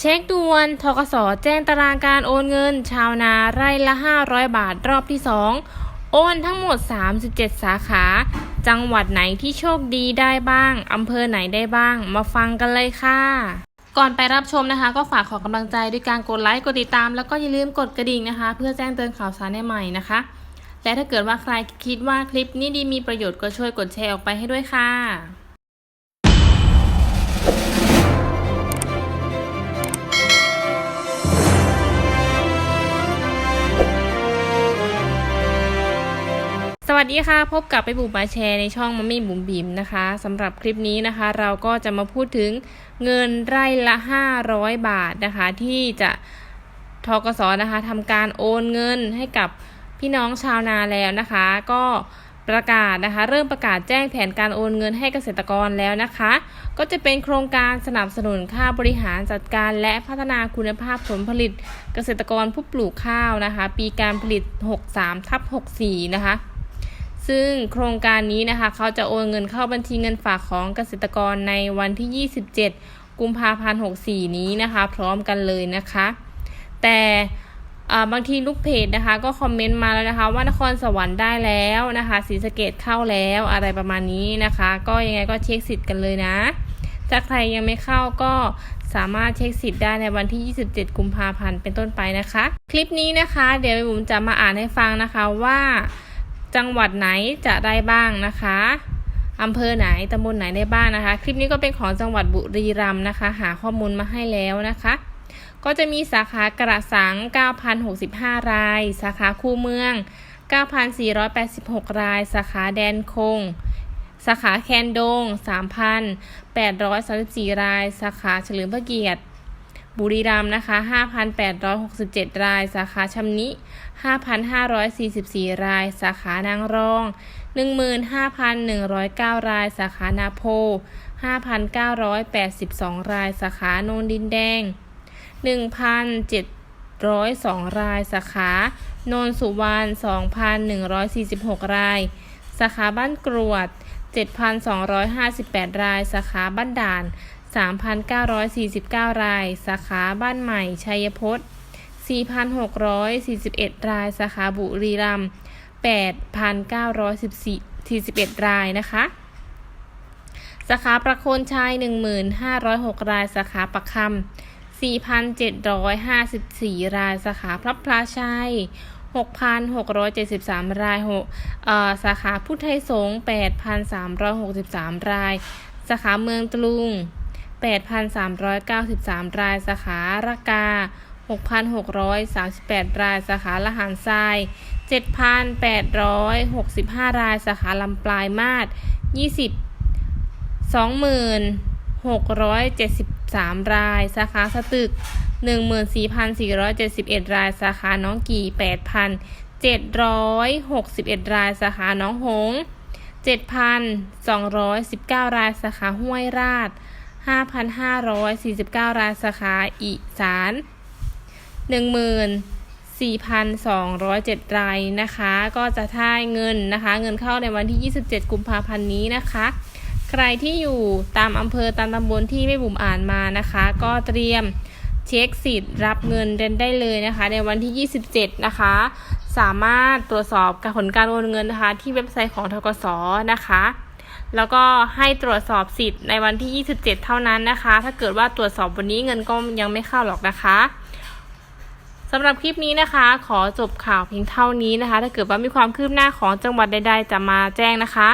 เช็คด่วนทกสแจ้งตารางการโอนเงิน ชาวนาไร่ละ 500 บาทรอบที่ 2 โอนทั้งหมด 37 สาขา จังหวัดไหนที่โชคดีได้บ้าง อำเภอไหนได้บ้าง มาฟังกันเลยค่ะ ก่อนไปรับชมนะคะ ก็ฝากขอกำลังใจด้วยการกดไลค์ กดติดตาม แล้วก็อย่าลืมกดกระดิ่งนะคะ เพื่อแจ้งเตือนข่าวสารใหม่ๆนะคะ และถ้าเกิดว่าใครคิดว่าคลิปนี้ดีมีประโยชน์ก็ช่วยกดแชร์ออกไปให้ด้วยค่ะ วัสดีค่ะ พบกับไปบุ๋มมาแชร์ในช่องมัมมี่บุ๋มบิ๋มนะคะสำหรับคลิปนี้นะคะ เราก็จะมาพูดถึงเงินไร่ละ 500 บาทนะคะ ที่จะทกสนะคะทำการโอนเงินให้กับพี่น้องชาวนาแล้วนะคะ ก็ประกาศนะคะ เริ่มประกาศแจ้งแผนการโอนเงินให้เกษตรกรแล้วนะคะ ก็จะเป็นโครงการสนับสนุนค่าบริหารจัดการและพัฒนาคุณภาพผลผลิตเกษตรกรผู้ปลูกข้าวนะคะ ปีการผลิต 63ทับ64 นะคะ ซึ่งโครงการนี้นะคะเขาจะโอนเงินเข้าบัญชีเงินฝากของเกษตรกรในวันที่ 27 กุมภาพันธ์ 64 นี้นะคะ พร้อมกันเลยนะคะ แต่บางทีลูกเพจนะคะ ก็คอมเมนต์มาแล้วนะคะ ว่านครสวรรค์ได้แล้วนะคะศรีสะเกดเข้าแล้วอะไรประมาณนี้นะคะ ก็ยังไงก็เช็คสิทธิ์กันเลยนะถ้าใครยังไม่เข้าก็สามารถเช็คสิทธิ์ได้ในวันที่ 27 กุมภาพันธ์เป็นต้นไปนะคะ คลิปนี้นะคะ เดี๋ยวผมจะมาอ่านให้ฟังนะคะว่า จังหวัดไหนจะได้บ้างนะคะอำเภอไหนตำบลไหนได้บ้างนะคะ คลิปนี้ก็เป็นของจังหวัดบุรีรัมย์นะคะ หาข้อมูลมาให้แล้วนะคะ ก็จะมีสาขากระสัง 9,065 ราย สาขาคูเมือง 9,486 ราย สาขาแดนคง สาขาแคนดง 3,834 ราย สาขาเฉลิมพระเกียรติ บุรีรัมย์นะคะ 5,867 ราย สาขาชำนิ 5,544 ราย สาขานางรอง 15,109 ราย สาขานาโพ 5,982 ราย สาขาโนนดินแดง 1,702 ราย สาขา โนนสุวรรณ 2,146 ราย สาขาบ้านกรวด 7,258 ราย สาขาบ้านด่าน 3,949 ราย สาขาบ้านใหม่ ชัยพจน์4,641 ราย สาขาบุรีรัมย์8,941 รายนะคะ สาขาประโคนชัย1,506 ราย สาขาประคำ4,754 ราย สาขาพระพลาชัย 6,673 รายหกเอ่อสาขาพุทธไทยสงฆ์8,363 ราย สาขาเมืองตรุง 8,393 รายสาขาระกา 6,638 รายสาขาละหารทราย 7,865 รายสาขาลำปลายมาศ20 2673 ราย สาขาสตึก 14,471 ราย สาขาน้องกี่ 8,761 ราย สาขาน้องหง 7,219 ราย สาขาห้วยราช 5,549 รายสาขาอีสาน 14,207 รายนะคะ ก็จะท่ายเงินนะคะ เงินเข้าในวันที่ 27 กุมภาพันธ์นี้นะคะ ใครที่อยู่ตามอำเภอตามตำบลที่ไม่บุ๋มอ่านมานะคะ ก็เตรียมเช็คสิทธิ์รับเงินเดนได้เลยนะคะ ในวันที่ 27 นะคะ สามารถตรวจสอบการผลการโอนเงินนะคะ ที่เว็บไซต์ของทกสนะคะ แล้วก็ให้ตรวจสอบสิทธิ์ในวันที่ 27 เท่านั้นนะคะ ถ้าเกิดว่าตรวจสอบวันนี้เงินก็ยังไม่เข้าหรอกนะคะสำหรับคลิปนี้นะคะ ขอจบข่าวเพียงเท่านี้นะคะ ถ้าเกิดว่ามีความคืบหน้าของจังหวัดใดๆ จะมาแจ้งนะคะ